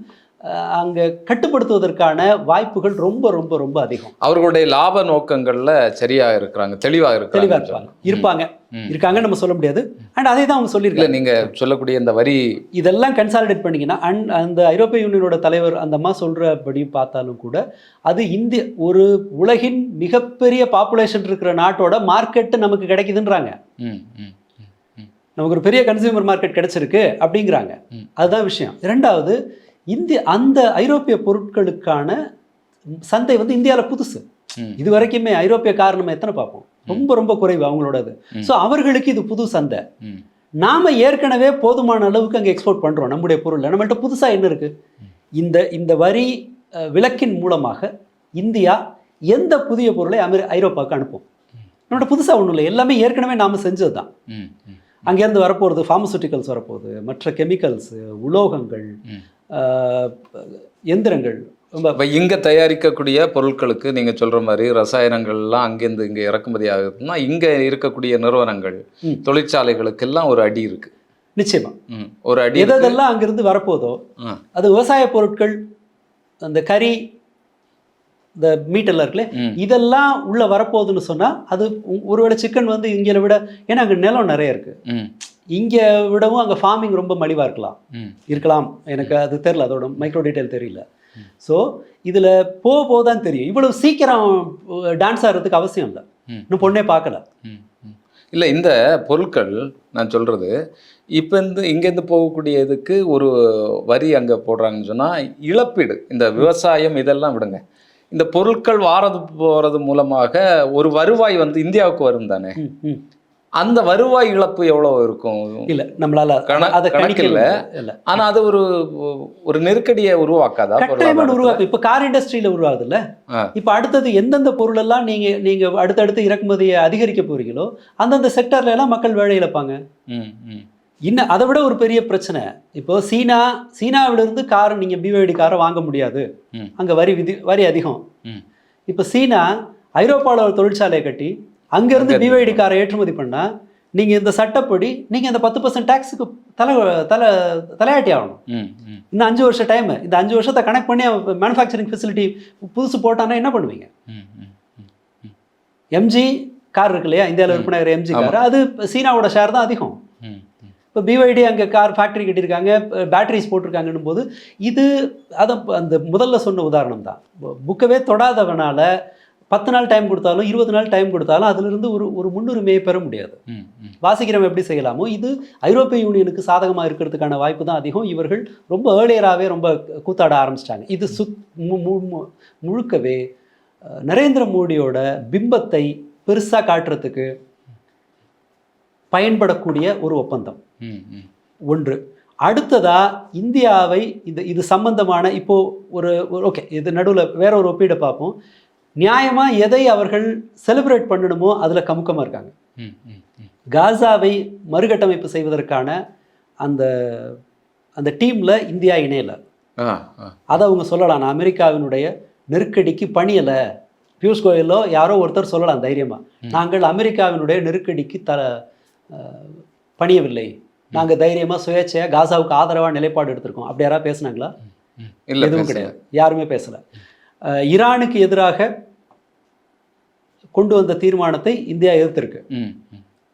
அங்கே கட்டுப்படுத்துவதற்கான வாய்ப்புகள் ரொம்ப ரொம்ப ரொம்ப அதிகம். அவர்களுடைய லாப நோக்கங்கள்ல சரியா இருக்கிறாங்க தெளிவா தெளிவாக இருக்கிறாங்க இருப்பாங்க. இருக்காங்கன்னு நம்ம சொல்ல முடியாது. அண்ட் அதே தான் அவங்க இல்ல சொல்லியிருக்காங்க நீங்க சொல்லக்கூடிய இந்த வரி இதெல்லாம் கன்சாலிடேட் பண்ணீங்கன்னா அண்ட் அந்த ஐரோப்பிய யூனியனோட தலைவர் அந்த அம்மா சொல்றபடி பார்த்தாலும் கூட அது இந்திய ஒரு உலகின் மிகப்பெரிய பாப்புலேஷன் இருக்கிற நாட்டோட மார்க்கெட் நமக்கு கிடைக்குதுன்றாங்க. நமக்கு ஒரு பெரிய கன்சியூமர் மார்க்கெட் கிடைச்சிருக்கு அப்படிங்கிறாங்க. அதுதான் விஷயம். இரண்டாவது இந்திய அந்த ஐரோப்பிய பொருட்களுக்கான சந்தை வந்து இந்தியாவில் புதுசு. இது வரைக்குமே ஐரோப்பிய கார் நம்ம எத்தனை பார்ப்போம்? ரொம்ப ரொம்ப குறைவு அவங்களோடது. ஸோ அவர்களுக்கு இது புது சந்தை. நாம ஏற்கனவே போதுமான அளவுக்கு அங்கே எக்ஸ்போர்ட் பண்றோம் நம்முடைய பொருள் நம்மள்ட்ட புதுசா என்ன இருக்கு? இந்த இந்த வரி அஹ், விலக்கின் மூலமாக இந்தியா எந்த புதிய பொருளை அமெரி ஐரோப்பாவுக்கு அனுப்பும்? நம்மள்ட்ட புதுசா ஒன்றும் இல்லை. எல்லாமே ஏற்கனவே நாம செஞ்சது தான் அங்கேருந்து வரப்போகிறது ஃபார்மசூட்டிக்கல்ஸ் வரப்போகுது மற்ற கெமிக்கல்ஸு உலோகங்கள் எந்திரங்கள் ரொம்ப இப்ப இங்க தயாரிக்கக்கூடிய பொருட்களுக்கு நீங்க சொல்ற மாதிரி ரசாயனங்கள்லாம் அங்கேருந்து இங்க இறக்குமதி ஆகுதுன்னா இங்க இருக்கக்கூடிய நிறுவனங்கள். தொழிற்சாலைகளுக்கெல்லாம் ஒரு அடி இருக்கு நிச்சயமா ம். ஒரு அடி. எதெல்லாம் அங்கிருந்து வரப்போதோ. அது விவசாய பொருட்கள் அந்த கறி இந்த மீட்டெல்லாம் இருக்குல்ல. இதெல்லாம் உள்ள வரப்போகுதுன்னு சொன்னா அது ஒருவேளை சிக்கன் வந்து இங்கே விட ஏன்னா அங்கே நிலம் நிறைய இருக்கு. இங்கே விடவும் அங்கே ஃபார்மிங் ரொம்ப மலிவா இருக்கலாம். இருக்கலாம். எனக்கு அது தெரியல அதோட மைக்ரோ டீட்டெயில் தெரியல. ஸோ இதில் போக போக தான் தெரியும். இவ்வளவு சீக்கிரம் டான்ஸ் ஆடுறதுக்கு அவசியம் இல்லை. இன்னும் பொண்ணே பார்க்கல. இல்ல இந்த பொருட்கள் நான் சொல்றது இப்போ இந்த இங்கேருந்து போகக்கூடிய இதுக்கு ஒரு வரி அங்க போடுறாங்கன்னு சொன்னா இழப்பீடு இந்த விவசாயம் இதெல்லாம் விடுங்க. இந்த பொருட்கள் வாரது போறது மூலமாக ஒரு வருவாய் வந்து இந்தியாவுக்கு வரும் தானே. அந்த வருவாய் இழப்பு எவ்வளவு இருக்கும்? இல்ல நம்மளால கண- அதை கணிக்க கணக்கில்ல. இல்ல. ஆனா அது ஒரு ஒரு நெருக்கடியை உருவாக்காதா? உருவாக்கு. இப்ப கார் இண்டஸ்ட்ரியில உருவாகுதுல்ல. இப்ப அடுத்தது எந்தெந்த பொருள் எல்லாம் நீங்க நீங்க அடுத்தடுத்து இறக்குமதியை அதிகரிக்க போறீங்களோ அந்தந்த செக்டர்ல எல்லாம் மக்கள் வேலை இழப்பாங்க. இன்னும் அதை விட ஒரு பெரிய பிரச்சனை. இப்போ சீனா சீனாவில இருந்து கார் நீங்க பிவைடி காரை வாங்க முடியாது. அங்க வரி விதி வரி அதிகம். இப்போ சீனா ஐரோப்பாவில் ஒரு தொழிற்சாலையை கட்டி அங்கேருந்து அங்க பிவைடி காரை ஏற்றுமதி பண்ணா நீங்க இந்த சட்டப்படி நீங்க இந்த பத்து பர்சன்ட் டேக்ஸுக்கு தலை தலை தலையாட்டி ஆகணும். இன்னும் அஞ்சு வருஷம் டைம் இந்த அஞ்சு வருஷத்தை கனெக்ட் பண்ணி மேனுஃபேக்சரிங் ஃபெசிலிட்டி புதுசு போட்டானா என்ன பண்ணுவீங்க? எம்ஜி கார் இருக்கு இல்லையா? இந்தியாவில் விற்பனை எம்ஜி கார். அது சீனாவோட ஷேர் தான் அதிகம். இப்போ பிவைடி அங்கே கார் ஃபேக்ட்ரி கட்டியிருக்காங்க பேட்டரிஸ் போட்டிருக்காங்கன்னும் போது இது அதை அந்த முதல்ல சொன்ன உதாரணம் தான். புக்கவே தொடாதவனால பத்து நாள் டைம் கொடுத்தாலும் இருபது நாள் டைம் கொடுத்தாலும் அதிலிருந்து ஒரு ஒரு முன்னுரிமையை பெற முடியாது. வாசிக்கிறவன் எப்படி செய்யலாமோ இது ஐரோப்பிய யூனியனுக்கு சாதகமாக இருக்கிறதுக்கான வாய்ப்பு தான் அதிகம். இவர்கள் ரொம்ப ஏர்லியராகவே ரொம்ப கூத்தாட ஆரம்பிச்சிட்டாங்க. இது மு- முழுக்கவே நரேந்திர மோடியோட பிம்பத்தை பெருசாக காட்டுறதுக்கு பயன்படக்கூடிய ஒரு ஒப்பந்தம். ஒன்று. அடுத்ததா இந்தியாவை இது இது சம்பந்தமான இப்போ ஒரு ஓகே இது நடுவில் வேற ஒரு ஒப்பீடை பார்ப்போம். நியாயமா எதை அவர்கள் செலிப்ரேட் பண்ணணுமோ அதுல கமுக்கமா இருக்காங்க. காசாவை மறுகட்டமைப்பு செய்வதற்கான அந்த அந்த டீம்ல இந்தியா இணையல. அதை அவங்க சொல்லலாம் நான் அமெரிக்காவினுடைய நெருக்கடிக்கு பணியலை. பியூஷ் கோயலோ யாரோ ஒருத்தர் சொல்லலாம் தைரியமா. நாங்கள் அமெரிக்காவினுடைய நெருக்கடிக்கு த பணியவில்லை. நாங்கள் தைரியமா சுயேட்சையா காசாவுக்கு ஆதரவா நிலைப்பாடு எடுத்திருக்கோம். அப்படி யாராவது பேசுனாங்களா. இல்ல எதுவும். கிடையாது. யாருமே பேசல. ஈரானுக்கு எதிராக கொண்டு வந்த தீர்மானத்தை இந்தியா எதிர்த்திருக்கு.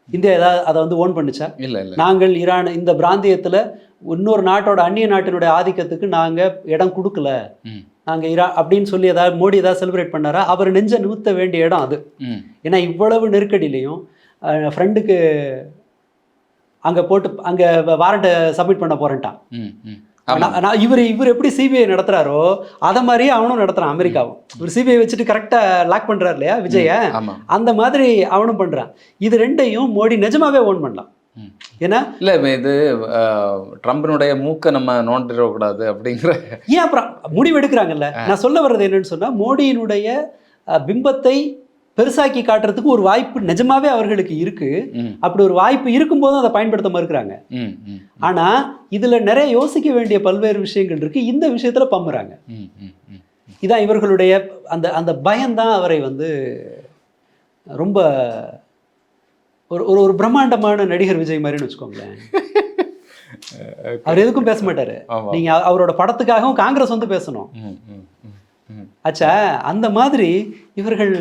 இந்தியா ஏதாவது அதை வந்து ஓன் பண்ணுச்சா? இல்ல இல்ல. நாங்கள் ஈரான் இந்த பிராந்தியத்துல இன்னொரு நாட்டோட அந்நிய நாட்டினுடைய ஆதிக்கத்துக்கு நாங்க இடம் கொடுக்கல. ம், நாங்க ஈரா அப்படின்னு சொல்லி ஏதாவது மோடி ஏதாவது செலிப்ரேட் பண்ணாரா? அவர் நெஞ்ச நிமித்த வேண்டிய இடம் அது. ஏன்னா இவ்வளவு நெருக்கடியிலையும் ஃப்ரெண்டுக்கு அங்க போட்டு அங்க வாரண்ட்டை சப்மிட் பண்ண. ஆமா. நான் இவர் இவர் எப்படி சிபிஐ நடத்துறாரோ அதை மாதிரியே அவனும் நடத்துறான் அமெரிக்காவும். இவர் சிபிஐ வச்சுட்டு கரெக்டா லாக் பண்றாரு இல்லையா விஜய? அந்த மாதிரி அவனும் பண்றான். இது ரெண்டையும் மோடி நிஜமாவே ஓன் பண்ணலாம். ஏன்னா? இல்ல இது ட்ரம்பினுடைய மூக்கை நம்ம நோண்டிடக்கூடாது அப்படிங்கிற ஏன் அப்புறம் முடிவு எடுக்கிறாங்கல்ல. நான் சொல்ல வர்றது என்னன்னு சொன்னா மோடியினுடைய பிம்பத்தை பெருசாக்கி காட்டுறதுக்கு ஒரு வாய்ப்பு நிஜமாவே அவர்களுக்கு இருக்கு. அப்படி ஒரு வாய்ப்பு இருக்கும்போதும் அதை பயன்படுத்த மறுக்கிறாங்க. ஆனா இதுல நிறைய யோசிக்க வேண்டிய பல்வேறு விஷயங்கள் இருக்கு. இந்த விஷயத்துல பம்புறாங்க. இதான் இவர்களுடைய அந்த அந்த பயம்தான் அவரை வந்து ரொம்ப ஒரு ஒரு ஒரு பிரம்மாண்டமான நடிகர் விஜய் மாதிரின்னு வச்சுக்கோங்களேன். அவர் எதுக்கும் பேச மாட்டாரு. நீங்க அவ- அவரோட படத்துக்காகவும் காங்கிரஸ் வந்து பேசணும். ஆச்சா அந்த மாதிரி இவர்கள்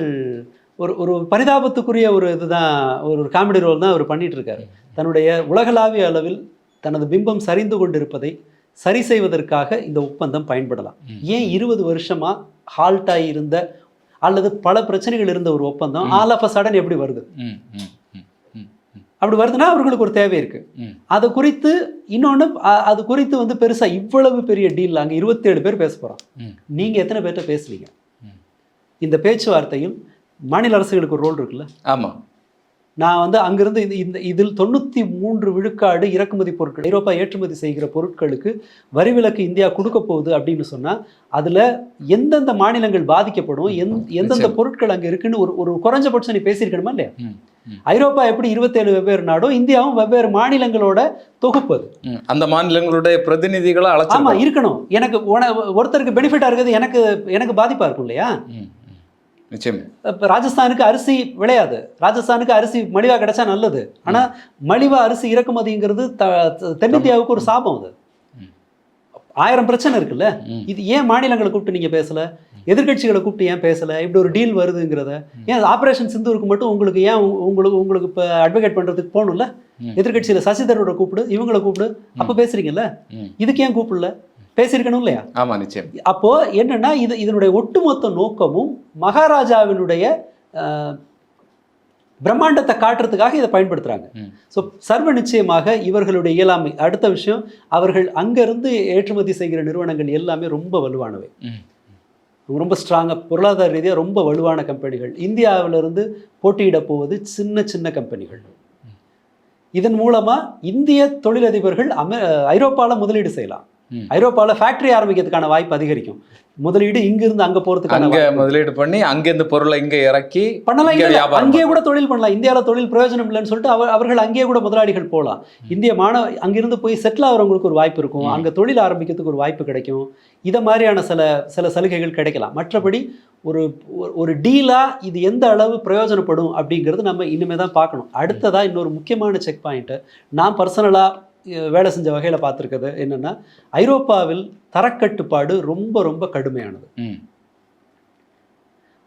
ஒரு ஒரு பரிதாபத்துக்குரிய ஒரு இதுதான் ஒரு ஒரு காமெடி ரோல் தான் அவர் பண்ணிட்டு இருக்காரு தன்னுடைய உலகளாவிய அளவில் தனது பிம்பம் சரிந்து கொண்டிருப்பதை சரி செய்வதற்காக இந்த ஒப்பந்தம் பயன்படலாம். ஏன் இருபது வருஷமா ஹால்ட் இருந்த அல்லது பல பிரச்சனைகள் இருந்த ஒரு ஒப்பந்தம் ஆல் ஆஃப் அ சடன் எப்படி வருது? அப்படி வருதுன்னா அவர்களுக்கு ஒரு தேவை இருக்கு. அது குறித்து இன்னொன்று அது குறித்து வந்து பெருசா இவ்வளவு பெரிய டீல் அங்கே இருபத்தேழு பேர் பேச போறோம் ம். நீங்க எத்தனை பேர்கிட்ட பேசுவீங்க. இந்த பேச்சுவார்த்தையில் மாநில அரசுகளுக்கு ஒரு ரோல் இருக்குல்ல? ஆமா. நான் வந்து அங்கிருந்து இந்த இந்த இதில் தொண்ணூற்றி மூன்று விழுக்காடு இறக்குமதி பொருட்கள் ஐரோப்பா ஏற்றுமதி செய்கிற பொருட்களுக்கு வரி விலக்கு இந்தியா கொடுக்க போகுது அப்படின்னு சொன்னா அதுல எந்தெந்த மாநிலங்கள் பாதிக்கப்படும் எந் எந்தெந்த. பொருட்கள் அங்க இருக்குன்னு ஒரு ஒரு குறைஞ்சபட்சம் நீ பேசியிருக்கணுமா இல்லையா? ஐரோப்பா எப்படி இருபத்தேழு வெவ்வேறு நாடோ இந்தியாவும் வெவ்வேறு மாநிலங்களோட தொகுப்பு அது. அந்த மாநிலங்களுடைய பிரதிநிதிகளை ஆமா அழைச்சிருக்கோம் இருக்கணும். எனக்கு ஒருத்தருக்கு பெனிஃபிட்டா இருக்குது எனக்கு எனக்கு பாதிப்பா இருக்கும் இல்லையா. நிச்சயம். இப்போ ராஜஸ்தானுக்கு அரிசி விளையாது. ராஜஸ்தானுக்கு அரிசி மலிவா கிடைச்சா நல்லது. ஆனா மலிவா அரிசி இறக்குமதிங்கிறது த தென்னிந்தியாவுக்கு ஒரு சாபம் அது. ஆயிரம் பிரச்சனை இருக்குல்ல. இது ஏன் மாநிலங்களை கூப்பிட்டு நீங்க பேசல? எதிர்க்கட்சிகளை கூப்பிட்டு ஏன் பேசல? இப்படி ஒரு டீல் வருதுங்கிறத. ஏன் ஆபரேஷன் சிந்தூருக்கு மட்டும் உங்களுக்கு ஏன் உங்க- உங்களுக்கு உங்களுக்கு இப்போ அட்வொகேட் பண்றதுக்கு போகணும்ல? ம். எதிர்க்கட்சியில சசி தரூரை கூப்பிடு இவங்களை கூப்பிடு அப்ப பேசுறீங்கல்ல. இதுக்கு ஏன் கூப்பிடல? பேசியிருக்கணும் இல்லையா? ஆமா நிச்சயம். அப்போ என்னன்னா இது இதனுடைய ஒட்டுமொத்த நோக்கமும் மகாராஜாவினுடைய பிரம்மாண்டத்தை காட்டுறதுக்காக இதை பயன்படுத்துறாங்க. ஸோ சர்வ நிச்சயமாக இவர்களுடைய இயலாமை அடுத்த விஷயம் அவர்கள் அங்கிருந்து ஏற்றுமதி செய்கிற நிறுவனங்கள் எல்லாமே ரொம்ப வலுவானவை. ரொம்ப ஸ்ட்ராங்காக பொருளாதார ரீதியாக ரொம்ப வலுவான கம்பெனிகள். இந்தியாவிலிருந்து போட்டியிட போவது சின்ன சின்ன கம்பெனிகள். இதன் மூலமா இந்திய தொழிலதிபர்கள் அமெ ஐரோப்பாவில் முதலீடு செய்யலாம். ஐரோப்பாவில் ஃபேக்டரி ஆரம்பிக்கிறதுக்கான வாய்ப்பு அதிகரிக்கும். முதலீடு இங்கிருந்து அங்க போறதுக்கான அங்க. முதலீடு பண்ணி அங்க இந்த பொருளை இங்க இறக்கி பண்ணலாம் அங்கேயே கூட தொழில் பண்ணலாம். இந்தியாவில் தொழில் பிரயோஜனம் இல்லைன்னு சொல்லிட்டு அவர் அவர்கள் அங்கேயே கூட முதலாளிகள் போகலாம் இந்திய மாணவ அங்கிருந்து போய் செட்டில் ஆகிறவங்களுக்கு ஒரு வாய்ப்பு இருக்கும். அங்க தொழில் ஆரம்பிக்கிறதுக்கு ஒரு வாய்ப்பு கிடைக்கும். இதை மாதிரியான சில சில சலுகைகள் கிடைக்கலாம். மற்றபடி ஒரு ஒரு- ஒரு டீலா இது எந்த அளவு பிரயோஜனப்படும் அப்படிங்கிறது நம்ம இனிமே தான் பார்க்கணும். அடுத்ததா இன்னொரு முக்கியமான செக் பாயிண்ட்டு நான் பர்சனலாக வேலை செஞ்ச வகையில் பார்த்துருக்கிறது என்னன்னா ஐரோப்பாவில் தரக்கட்டுப்பாடு ரொம்ப ரொம்ப கடுமையானது.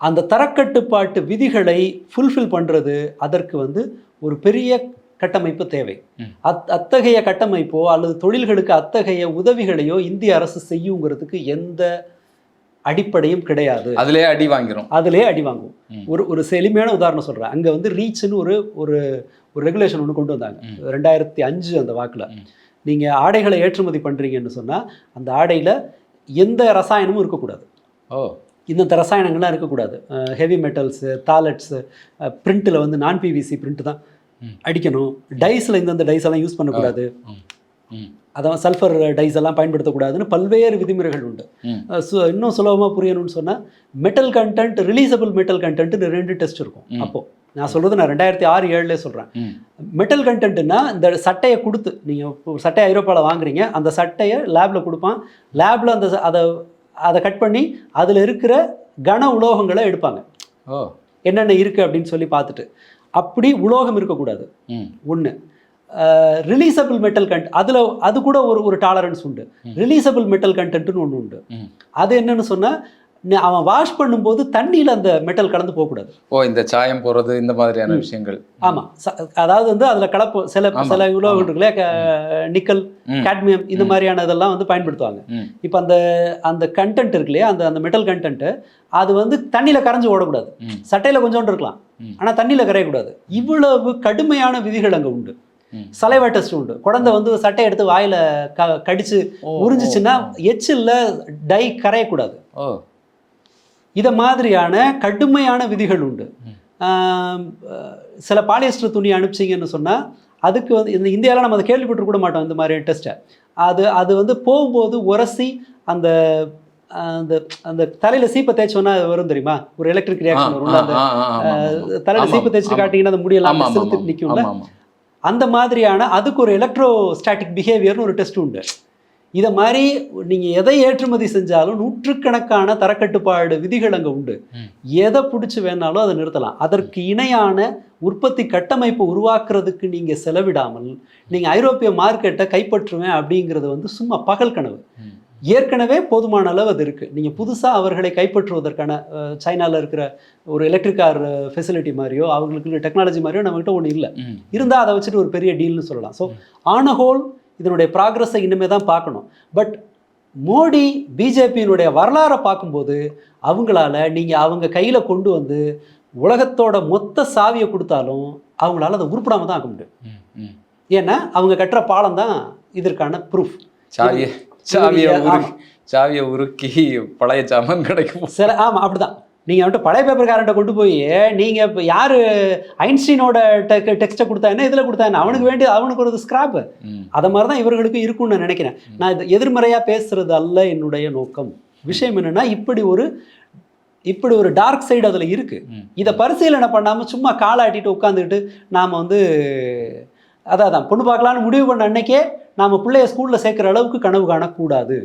அந்த தரக்கட்டுப்பாட்டு விதிகளை ஃபுல்ஃபில் பண்ணுறது அதற்கு வந்து ஒரு பெரிய கட்டமைப்பு தேவை. அத் அத்தகைய கட்டமைப்போ அல்லது தொழில்களுக்கு அத்தகைய உதவிகளையோ இந்திய அரசு செய்யுங்கிறதுக்கு எந்த அடிப்படையும் கிடையாது அதுலயே அடி வாங்கிரும் அதிலே அடி வாங்குவோம். ஒரு ஒரு எளிமையான உதாரணம் சொல்கிறேன் அங்கே வந்து ரீச்னு ஒரு ஒரு ஒரு ரெகுலேஷன் ஒன்று கொண்டு வந்தாங்க. ரெண்டாயிரத்தி அஞ்சு அந்த வாக்கில். நீங்கள் ஆடைகளை ஏற்றுமதி பண்ணுறீங்கன்னு சொன்னால் அந்த ஆடையில் எந்த ரசாயனமும் இருக்கக்கூடாது. ஓ. இந்தந்த ரசாயனங்கள்லாம் இருக்கக்கூடாது. ஹெவி மெட்டல்ஸு தாலட்ஸு பிரிண்ட்டில் வந்து நான் பிவிசி பிரிண்ட் தான். அடிக்கணும். டைஸில் இந்தந்த டைஸ் எல்லாம் யூஸ் பண்ணக்கூடாது. அதான் சல்ஃபர் டைஸ் எல்லாம் பயன்படுத்தக்கூடாதுன்னு பல்வேறு விதிமுறைகள் உண்டு. இன்னும் சுலபமாக புரியணும்னு சொன்னால் மெட்டல் கண்டென்ட் ரிலீசபிள் மெட்டல் கண்டென்ட்னு ரெண்டு டெஸ்ட் இருக்கும். அப்போது நான் சொல்கிறது நான் ரெண்டாயிரத்தி ஆறு ஏழுலே சொல்கிறேன். மெட்டல் கண்டென்ட்னா இந்த சட்டையை கொடுத்து நீங்கள் சட்டையை ஐரோப்பாவில் வாங்குறீங்க அந்த சட்டையை லேபில் கொடுப்பான் லேபில் அந்த அதை அதை கட் பண்ணி அதில் இருக்கிற கன உலோகங்களை எடுப்பாங்க ஓ என்னென்ன இருக்குது அப்படின்னு சொல்லி பார்த்துட்டு அப்படி உலோகம் இருக்கக்கூடாது. ஒன்று ரிலீசபிள் மெட்டல் கண்ட் அதில் அது கூட ஒரு ஒரு டாலரன்ஸ் உண்டு. ரிலீசபிள் மெட்டல் கண்டென்ட்னு ஒன்று உண்டு. அது என்னன்னு சொன்னால் அவன் வாஷ் பண்ணும்போது தண்ணியில் அந்த மெட்டல் கலந்து போகக்கூடாது. ஓ இந்த சாயம் போறது இந்த மாதிரியான விஷயங்கள். ஆமாம் அதாவது வந்து அதில் கலப்பு சில சில உலோகம் ஆமா. இருக்குல்ல நிக்கல். காட்மியம் இந்த. மாதிரியான இதெல்லாம் வந்து பயன்படுத்துவாங்க. இப்போ அந்த அந்த கண்டென்ட் இருக்கு இல்லையா அந்த அந்த மெட்டல் கண்டென்ட் அது வந்து தண்ணியில் கரைஞ்சு ஓடக்கூடாது. சட்டையில் கொஞ்சோண்டு இருக்கலாம். ஆனால் தண்ணியில் கரையக்கூடாது. இவ்வளவு கடுமையான விதிகள் அங்கே உண்டு. சலைவா டெஸ்ட் உண்டு. குழந்தை வந்து சட்டை எடுத்து வாயில க கடிச்சு உறிஞ்சிச்சுன்னா ஓ, எச்சில்ல டை கரையக்கூடாது. ஓ. இதை மாதிரியான கடுமையான விதிகள் உண்டு சில பாலியஸ்டர் துணி அனுப்பிச்சிங்கன்னு சொன்னால் அதுக்கு வந்து இந்த இந்தியாவில் நம்ம அதை கேள்விப்பட்டு கூட மாட்டோம் இந்த மாதிரி டெஸ்ட்டை அது அது வந்து போகும்போது உரசி அந்த அந்த அந்த தலையில் சீப்பை தேய்ச்சோன்னா அது வரும் தெரியுமா ஒரு எலக்ட்ரிக் ரியாக்ஷன் ஆ, வரும்ல அந்த. தலையில் சீப்பை தேய்ச்சிட்டு ஆமா. காட்டிங்கன்னா அந்த முடியெல்லாம். நிற்கும்ல. அந்த மாதிரியான அதுக்கு ஒரு எலக்ட்ரோஸ்டாட்டிக் பிஹேவியர்னு ஒரு டெஸ்ட் உண்டு இதை மாதிரி நீங்கள் எதை ஏற்றுமதி செஞ்சாலும் நூற்றுக்கணக்கான தரக்கட்டுப்பாடு விதிகள் அங்கே உண்டு. எதை பிடிச்சி வேணாலும் அதை நிறுத்தலாம். அதற்கு இணையான உற்பத்தி கட்டமைப்பு உருவாக்குறதுக்கு நீங்கள் செலவிடாமல் நீங்கள் ஐரோப்பிய மார்க்கெட்டை கைப்பற்றுவேன் அப்படிங்கிறது வந்து சும்மா பகல் கனவு. ஏற்கனவே போதுமான அளவு அது இருக்குது நீங்கள் புதுசாக அவர்களை கைப்பற்றுவதற்கான சைனாவில் இருக்கிற ஒரு எலக்ட்ரிக் கார் ஃபெசிலிட்டி மாதிரியோ அவங்களுக்கு டெக்னாலஜி மாதிரியோ நம்மகிட்ட ஒன்றும் இல்லை. இருந்தால் அதை வச்சுட்டு ஒரு பெரிய டீல்னு சொல்லலாம். ஸோ ஆன் ஹோல் இதனுடைய ப்ராக்ரஸை இனிமே தான் பார்க்கணும். பட் மோடி பிஜேபியினுடைய வரலாறை பார்க்கும்போது அவங்களால நீங்கள் அவங்க கையில் கொண்டு வந்து உலகத்தோட மொத்த சாவியை கொடுத்தாலும் அவங்களால அதை உருப்படாம தான் ஆக்க முடியும். ஏன்னா அவங்க கட்டுற பாலம் தான் இதற்கான ப்ரூஃப் சாவிய சாவிய சாவிய உருக்கி பழைய சாமான் கிடைக்கும். சில ஆமாம் அப்படிதான். நீங்கள் வந்துட்டு பழைய பேப்பர்காரன்ட்ட கொண்டு போய் நீங்கள் இப்போ யார் ஐன்ஸ்டீனோட டெக் டெக்ஸ்ட்டை கொடுத்தா என்ன இதில் கொடுத்தா என்ன? அவனுக்கு வேண்டிய அவனுக்கு ஒரு ஸ்கிராப்பு ம். அதை மாதிரி தான் இவர்களுக்கு இருக்கும்னு நான் நினைக்கிறேன். நான் இது எதிர்மறையாக பேசுறது அல்ல என்னுடைய நோக்கம். விஷயம் என்னன்னா இப்படி ஒரு இப்படி ஒரு டார்க் சைடு அதில் இருக்கு. ம். இதை பரிசீலனை பண்ணாமல் சும்மா காலாட்டிட்டு உட்காந்துக்கிட்டு நாம் வந்து அதான் அதான் பொண்ணு பார்க்கலான்னு முடிவு பண்ண அன்னைக்கே நாம் பிள்ளைய ஸ்கூலில் சேர்க்குற அளவுக்கு கனவு காணக்கூடாது.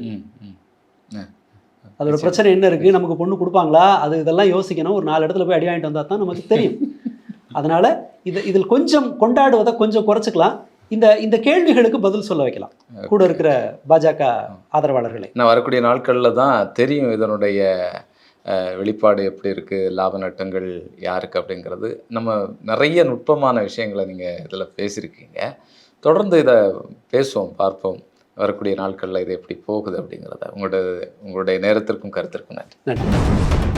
அதோட பிரச்சனை என்ன இருக்குது நமக்கு பொண்ணு கொடுப்பாங்களா? அது இதெல்லாம் யோசிக்கணும். ஒரு நாலு இடத்துல போய் அடி வாங்கிட்டு வந்தால் தான் நமக்கு தெரியும். அதனால் இது இதில் கொஞ்சம் கொண்டாடுவதை கொஞ்சம் குறைச்சிக்கலாம். இந்த இந்த கேள்விகளுக்கு பதில் சொல்ல வைக்கலாம். கூட இருக்கிற பாஜக ஆதரவாளர்களை. நான் வரக்கூடிய நாட்களில் தான் தெரியும் இதனுடைய வெளிப்பாடு எப்படி இருக்குது லாப நட்டங்கள் யாருக்கு அப்படிங்கிறது. நம்ம நிறைய நுட்பமான விஷயங்களை நீங்கள் இதில் பேசியிருக்கீங்க. தொடர்ந்து இதை பேசுவோம் பார்ப்போம். வரக்கூடிய நாட்களில் இது எப்படி போகுது அப்படிங்கிறத உங்களோட உங்களுடைய நேரத்திற்கும் கருத்திற்கும் நன்றி. நன்றி.